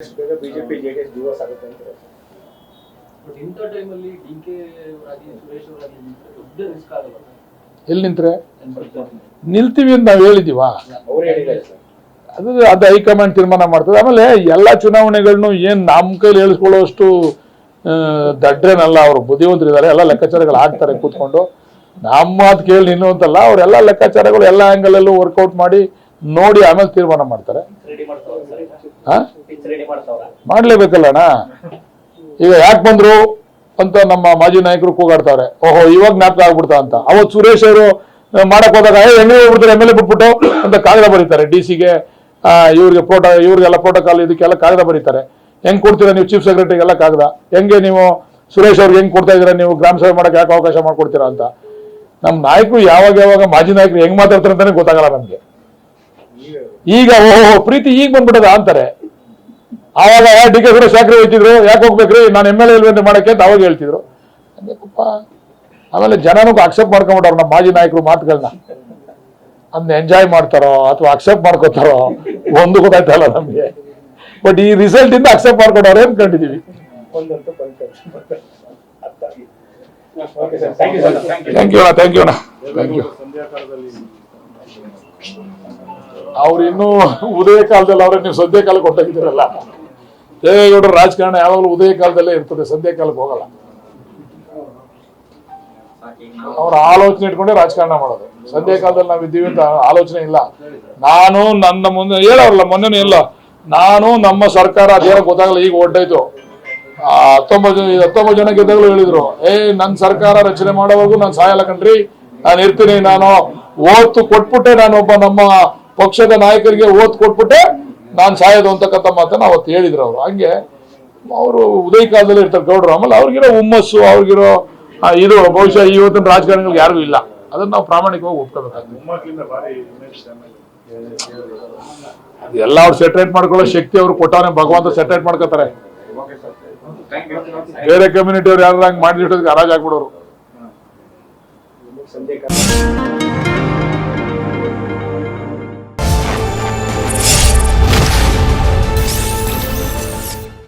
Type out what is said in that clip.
BJP JDS divorce ಆಗುತ್ತೆ ಅಂತ but ಇಂಥ ಟೈಮಲ್ಲಿ ಡಿ ಕೆ ಅವರಾಗಲಿ ಸುರೇಶ್ ಅವರಾಗಲಿ ನಿಂತ್ರೆ ದೊಡ್ಡ ರಿಸ್ಕ್ ಆಗಲ್ಲ ಎಲ್ಲಿ ನಿಂತ್ರೆ. ನಿಲ್ತೀವಿ ಅಂತ ನಾವು ಹೇಳಿದೀವ? ಅವ್ರು ಹೇಳಿದ್ದಾರೆ ಸರ್. ಅದು ಅದು ಹೈಕಮಾಂಡ್ ತೀರ್ಮಾನ ಮಾಡ್ತದೆ. ಆಮೇಲೆ ಎಲ್ಲ ಚುನಾವಣೆಗಳನ್ನು ಏನು ನಮ್ಮ ಕೈಲಿ ಹೇಳಿಸ್ಕೊಳ್ಳೋಷ್ಟು ದಡ್ರೇನಲ್ಲ ಅವರು. ಬುದ್ಧಿವಂತರಿದ್ದಾರೆ ಎಲ್ಲ ಲೆಕ್ಕಾಚಾರಗಳು ಹಾಕ್ತಾರೆ ಕೂತ್ಕೊಂಡು. ನಮ್ಮ ಮಾತು ಕೇಳಿ ನಿನ್ನು ಅಂತಲ್ಲ ಅವರೆಲ್ಲ ಲೆಕ್ಕಾಚಾರಗಳು ಎಲ್ಲ ಅಲ್ಲೂ ವರ್ಕೌಟ್ ಮಾಡಿ ನೋಡಿ ಆಮೇಲೆ ತೀರ್ಮಾನ ಮಾಡ್ತಾರೆ. ಮಾಡ್ತಾವ್ರ ಸರ್. ಈಗ ಯಾಕೆ ಬಂದ್ರು ಅಂತ ನಮ್ಮ ಮಾಜಿ ನಾಯಕರು ಕೂಗಾಡ್ತಾರೆ. ಓಹೋ ಇವಾಗ ಜ್ಞಾಪಕ ಆಗ್ಬಿಡ್ತಾ ಅಂತ. ಅವತ್ತು ಸುರೇಶ್ ಅವರು ಮಾಡಕ್ ಹೋದಾಗ ಏ ಹೆಂಗೆ ಹೋಗ್ಬಿಡ್ತಾರೆ? ಎಂ ಎಲ್ ಎ ಬಿಟ್ಬಿಟ್ಟು ಅಂತ ಕಾಗದ ಬರೀತಾರೆ ಡಿ ಸಿಗೆ ಇವ್ರಿಗೆ ಪ್ರೋಟೋ ಇವ್ರಿಗೆಲ್ಲ ಪ್ರೋಟೋಕಾಲ್ ಇದಕ್ಕೆಲ್ಲ ಕಾಗದ ಬರೀತಾರೆ. ಹೆಂಗ್ ಕೊಡ್ತೀರಾ ನೀವು ಚೀಫ್ ಸೆಕ್ರೆಟರಿಗೆಲ್ಲ ಕಾಗದ? ಹೆಂಗೆ ನೀವು ಸುರೇಶ್ ಅವ್ರಿಗೆ ಹೆಂಗ್ ಕೊಡ್ತಾ ಇದೀರಾ ನೀವು ಗ್ರಾಮ ಸಭೆ ಮಾಡಕ್ಕೆ ಯಾಕೆ ಅವಕಾಶ ಮಾಡ್ಕೊಡ್ತೀರಾ ಅಂತ. ನಮ್ಮ ನಾಯಕರು ಯಾವಾಗ ಯಾವಾಗ ಮಾಜಿ ನಾಯಕರು ಹೆಂಗ್ ಮಾತಾಡ್ತಾರೆ ಅಂತಾನೆ ಗೊತ್ತಾಗಲ್ಲ ನಮ್ಗೆ. ಈಗ ಓಹೋ ಪ್ರೀತಿ ಈಗ ಬಂದ್ಬಿಟ್ಟದ ಅಂತಾರೆ. ಆವಾಗ ಡಿ ಕೆ ಸುರೇಶ್ ಯಾಕ್ರಿ ಹೋಗ್ತಿದ್ರು ಯಾಕೆ ಹೋಗ್ಬೇಕ್ರಿ? ನಾನು ಎಂ ಎಲ್ ಎಲ್ ಮಾಡಕ್ಕೆ ಅಂತ ಅವಾಗ ಹೇಳ್ತಿದ್ರು. ಆಮೇಲೆ ಜನನೂ ಅಕ್ಸೆಪ್ಟ್ ಮಾಡ್ಕೊಂಬಿಟ್ಟವ್ರು ನಮ್ಮ ಮಾಜಿ ನಾಯಕರು ಮಾತುಗಳನ್ನ ಅದನ್ನ ಎಂಜಾಯ್ ಮಾಡ್ತಾರೋ ಅಥವಾ ಅಕ್ಸೆಪ್ಟ್ ಮಾಡ್ಕೋತಾರೋ ಒಂದು ಗೊತ್ತಾಯ್ತಲ್ಲ ನಮಗೆ. ಬಟ್ ಈ ರಿಸಲ್ಟ್ ಇಂದ ಅಕ್ಸೆಪ್ಟ್ ಮಾಡ್ಕೊಂಡವ್ರೆ ಅನ್ಕೊಂಡಿದೀವಿ ಕಂಡಿದೀವಿ thank you sir thank you thank you ಅವ್ರು ಉದಯ ಕಾಲದಲ್ಲಿ ಅವ್ರೆ ನೀವು ಸದ್ಯ ಕಾಲಕ್ಕೆ ಹೊಟ್ಟೋಗಿದ್ದೀರಲ್ಲ ದೇವೇಗೌಡರ ರಾಜಕಾರಣ ಯಾವಾಗಲೂ ಉದಯ ಕಾಲದಲ್ಲೇ ಇರ್ತದೆ, ಸದ್ಯ ಕಾಲಕ್ಕೆ ಹೋಗಲ್ಲ. ಅವ್ರ ಆಲೋಚನೆ ಇಟ್ಕೊಂಡೆ ರಾಜಕಾರಣ ಮಾಡೋದು. ಸದ್ಯ ಕಾಲದಲ್ಲಿ ನಾವು ಇದ್ದೀವಿ ಅಂತ ಆಲೋಚನೆ ಇಲ್ಲ. ನಾನು ನನ್ನ ಮುಂದೆ ಹೇಳೋರಲ್ಲ ಮೊನ್ನೆ ಇಲ್ಲ. ನಾನು ನಮ್ಮ ಸರ್ಕಾರ ಅದೇನೋ ಗೊತ್ತಾಗಲ್ಲ, ಈಗ ಒಡ್ಡಾಯ್ತು. ಹತ್ತೊಂಬತ್ತು ಹತ್ತೊಂಬತ್ತು ಜನ ಗೆದ್ದಾಗಲೂ ಹೇಳಿದ್ರು. ಏ ನನ್ನ ಸರ್ಕಾರ ರಚನೆ ಮಾಡೋವಾಗೂ ನಾನು ಸಾಯಲ್ಲ ಕಣ್ರಿ. ನಾನು ಇರ್ತೀನಿ, ನಾನು ಓತು ಕೊಟ್ಬಿಟ್ಟೆ, ನಾನು ಒಬ್ಬ ನಮ್ಮ ಪಕ್ಷದ ನಾಯಕರಿಗೆ ಓತ್ ಕೊಟ್ಬಿಟ್ಟೆ, ನಾನು ಸಾಯೋದು ಅಂತಕ್ಕಂಥ ಮಾತನ್ನ ಅವತ್ತು ಹೇಳಿದ್ರು ಅವರು. ಹಂಗೆ ಅವರು ಉದಯ ಕಾಲದಲ್ಲಿ ಇರ್ತಾರೆ ಗೌಡ್ರು ಆಮೇಲೆ ಅವ್ರಿಗಿರೋ ಹುಮ್ಮಸ್ಸು, ಅವ್ರಿಗಿರೋ ಇದು, ಬಹುಶಃ ಇವತ್ತಿನ ರಾಜಕಾರಣಿಗಳಿಗೆ ಯಾರಿಗೂ ಇಲ್ಲ. ಅದನ್ನ ನಾವು ಪ್ರಾಮಾಣಿಕವಾಗಿ ಒಪ್ಕೋಬೇಕಾಗ್ತದೆ. ಎಲ್ಲ ಅವ್ರು ಸೆಟ್ರೇಟ್ ಮಾಡ್ಕೊಳ್ಳೋ ಶಕ್ತಿ ಅವ್ರು ಕೊಟ್ಟವನೇ ಭಗವಂತ ಸೆಟ್ರೇಟ್ ಮಾಡ್ಕೋತಾರೆ. ಬೇರೆ ಕಮ್ಯುನಿಟಿ ಅವ್ರು ಯಾರು ಹಂಗೆ ಮಾಡಿಟ್ಟಿದ್ದಕ್ಕೆ ಹರಾಜ್ ಆಗ್ಬಿಡೋರು. संजय का।